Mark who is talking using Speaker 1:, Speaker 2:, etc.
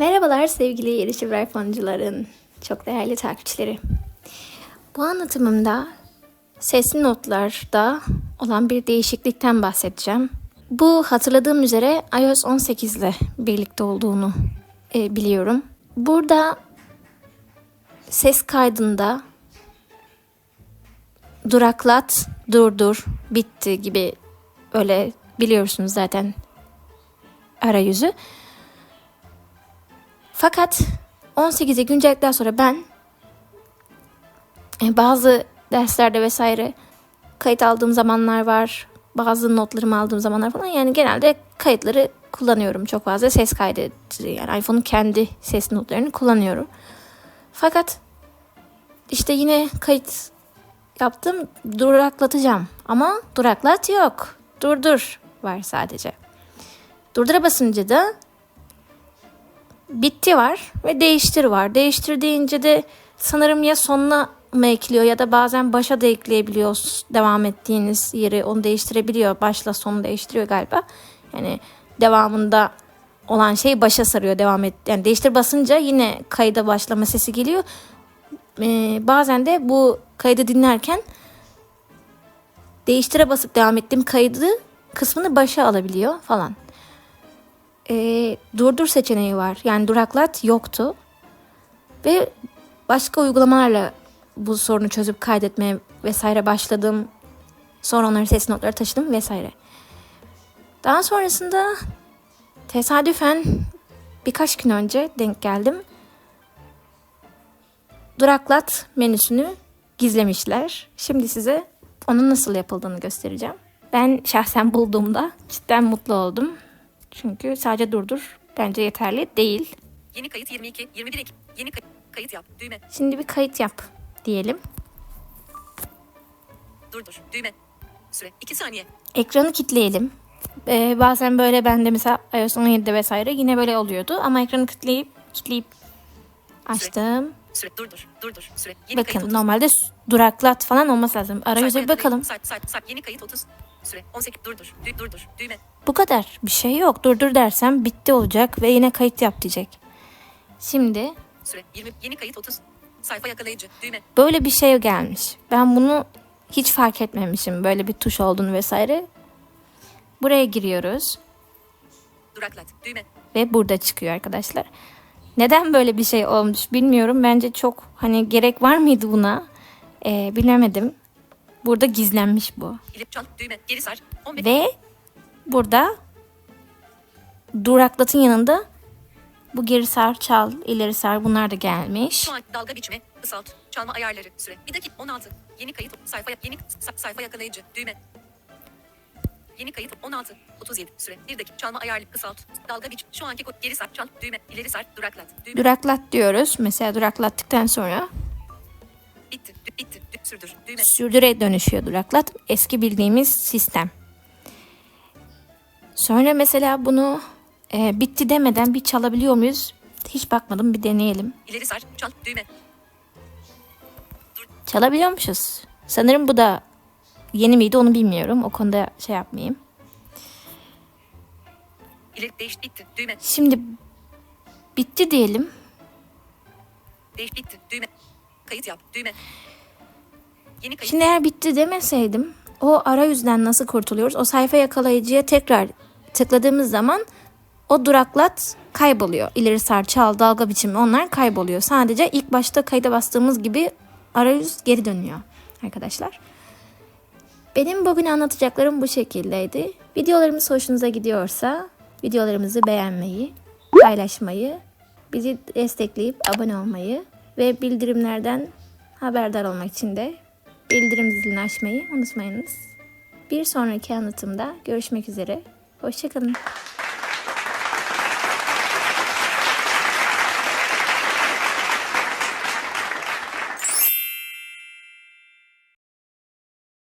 Speaker 1: Merhabalar sevgili Yarışır Rayfoncuların çok değerli takipçileri. Bu anlatımımda sesli notlarda olan bir değişiklikten bahsedeceğim. Bu hatırladığım üzere iOS 18 ile birlikte olduğunu e, biliyorum. Burada ses kaydında duraklat, durdur, bitti gibi öyle biliyorsunuz zaten arayüzü. Fakat 18'e güncelledikten sonra ben e, bazı derslerde vesaire kayıt aldığım zamanlar var. Bazı notlarımı aldığım zamanlar falan. Yani genelde kayıtları kullanıyorum çok fazla. Ses kaydı yani iPhone'un kendi ses notlarını kullanıyorum. Fakat işte yine kayıt yaptım. Duraklatacağım. Ama duraklat yok. Durdur var sadece. Durdura basınca da bitti var ve değiştir var. Değiştir deyince de sanırım ya sonuna mı ekliyor ya da bazen başa da ekleyebiliyor devam ettiğiniz yeri onu değiştirebiliyor. Başla sonu değiştiriyor galiba. Yani devamında olan şey başa sarıyor devam et. Yani değiştir basınca yine kayda başlama sesi geliyor. Ee, bazen de bu kaydı dinlerken değiştire basıp devam ettiğim kaydı kısmını başa alabiliyor falan e, durdur seçeneği var. Yani duraklat yoktu. Ve başka uygulamalarla bu sorunu çözüp kaydetmeye vesaire başladım. Sonra onları ses notları taşıdım vesaire. Daha sonrasında tesadüfen birkaç gün önce denk geldim. Duraklat menüsünü gizlemişler. Şimdi size onun nasıl yapıldığını göstereceğim. Ben şahsen bulduğumda cidden mutlu oldum. Çünkü sadece durdur bence yeterli değil.
Speaker 2: Yeni kayıt 22, 21 Ekim. Yeni kay- kayıt yap. Düğme.
Speaker 1: Şimdi bir kayıt yap diyelim.
Speaker 2: Durdur. Düğme. Süre 2 saniye.
Speaker 1: Ekranı kilitleyelim. Ee, bazen böyle bende mesela iOS 17'de vesaire yine böyle oluyordu. Ama ekranı kilitleyip, kilitleyip açtım.
Speaker 2: Süre durdur. Durdur. Süre. Yeni
Speaker 1: Bakın
Speaker 2: 30.
Speaker 1: normalde duraklat falan olması lazım. Arayüze bir bakalım.
Speaker 2: Say, say, say. Yeni kayıt 30. Süre 18. Durdur. Dü- durdur. Düğme.
Speaker 1: Bu kadar. Bir şey yok. Durdur dersem bitti olacak ve yine kayıt yap diyecek. Şimdi
Speaker 2: Süre 20. Yeni kayıt 30. Sayfa yakalayıcı. Düğme.
Speaker 1: böyle bir şey gelmiş. Ben bunu hiç fark etmemişim. Böyle bir tuş olduğunu vesaire. Buraya giriyoruz.
Speaker 2: Duraklat. Düğme.
Speaker 1: ve burada çıkıyor arkadaşlar. Neden böyle bir şey olmuş bilmiyorum. Bence çok hani gerek var mıydı buna? Ee, bilemedim. Burada gizlenmiş bu.
Speaker 2: Çal. Düğme. Geri sar. 15.
Speaker 1: Ve burada duraklatın yanında bu geri sar, çal, ileri sar bunlar da gelmiş.
Speaker 2: Şu an dalga biçme. Isalt. Çalma ayarları. Süre. 1 dakika 16. Yeni kayıt. Sayfa yeni sa- sayfa yakalayıcı. Düğme. Yeni kayıt 16. 37. Süre. 1 dakika. Çalma ayarlı. Kısalt. Dalga biç. Şu anki kod. Geri sar. Çal. Düğme. İleri sar. Duraklat. Düğme.
Speaker 1: Duraklat diyoruz. Mesela duraklattıktan sonra
Speaker 2: Bitti. Bitti. Dü- sürdür. Düğme.
Speaker 1: sürdüre dönüşüyor duraklat. Eski bildiğimiz sistem. Sonra mesela bunu e, bitti demeden bir çalabiliyor muyuz? Hiç bakmadım bir deneyelim.
Speaker 2: İleri sar. Çal. Düğme.
Speaker 1: Çalabiliyormuşuz. Sanırım bu da yeni miydi onu bilmiyorum. O konuda şey yapmayayım.
Speaker 2: İleri değiş. Bitti. Düğme.
Speaker 1: Şimdi bitti diyelim.
Speaker 2: Değiş. Bitti. Düğme. Kayıt yap. Düğme. Yeni kayıt.
Speaker 1: Şimdi eğer bitti demeseydim o arayüzden nasıl kurtuluyoruz? O sayfa yakalayıcıya tekrar tıkladığımız zaman o duraklat kayboluyor. İleri sar, çal, dalga biçimi onlar kayboluyor. Sadece ilk başta kayda bastığımız gibi arayüz geri dönüyor arkadaşlar. Benim bugün anlatacaklarım bu şekildeydi. Videolarımız hoşunuza gidiyorsa videolarımızı beğenmeyi, paylaşmayı, bizi destekleyip abone olmayı ve bildirimlerden haberdar olmak için de bildirim zilini açmayı unutmayınız. Bir sonraki anlatımda görüşmek üzere. Hoşçakalın.